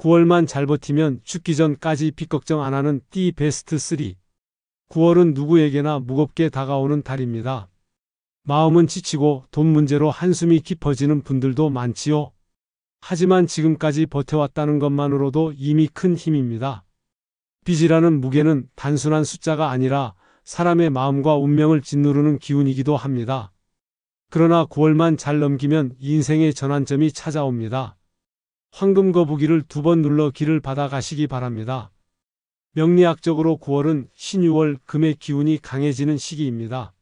9월만 잘 버티면 죽기 전까지 빚 걱정 안 하는 띠 베스트 3. 9월은 누구에게나 무겁게 다가오는 달입니다. 마음은 지치고 돈 문제로 한숨이 깊어지는 분들도 많지요. 하지만 지금까지 버텨왔다는 것만으로도 이미 큰 힘입니다. 빚이라는 무게는 단순한 숫자가 아니라 사람의 마음과 운명을 짓누르는 기운이기도 합니다. 그러나 9월만 잘 넘기면 인생의 전환점이 찾아옵니다. 황금 거북이를 두 번 눌러 길을 받아 가시기 바랍니다. 명리학적으로 9월은 신유월 금의 기운이 강해지는 시기입니다.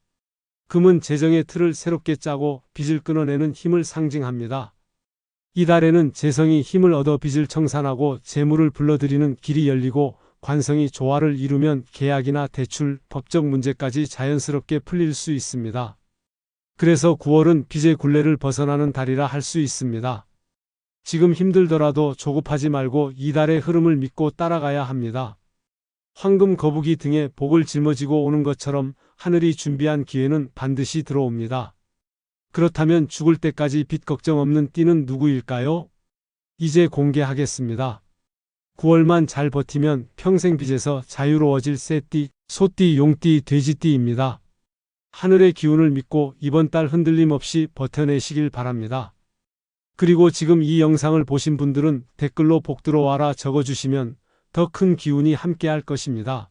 금은 재정의 틀을 새롭게 짜고 빚을 끊어내는 힘을 상징합니다. 이 달에는 재성이 힘을 얻어 빚을 청산하고 재물을 불러들이는 길이 열리고 관성이 조화를 이루면 계약이나 대출, 법적 문제까지 자연스럽게 풀릴 수 있습니다. 그래서 9월은 빚의 굴레를 벗어나는 달이라 할 수 있습니다. 지금 힘들더라도 조급하지 말고 이달의 흐름을 믿고 따라가야 합니다. 황금 거북이 등에 복을 짊어지고 오는 것처럼 하늘이 준비한 기회는 반드시 들어옵니다. 그렇다면 죽을 때까지 빚 걱정 없는 띠는 누구일까요? 이제 공개하겠습니다. 9월만 잘 버티면 평생 빚에서 자유로워질 새띠, 소띠, 용띠, 돼지띠입니다. 하늘의 기운을 믿고 이번 달 흔들림 없이 버텨내시길 바랍니다. 그리고 지금 이 영상을 보신 분들은 댓글로 복 들어와라 적어주시면 더 큰 기운이 함께할 것입니다.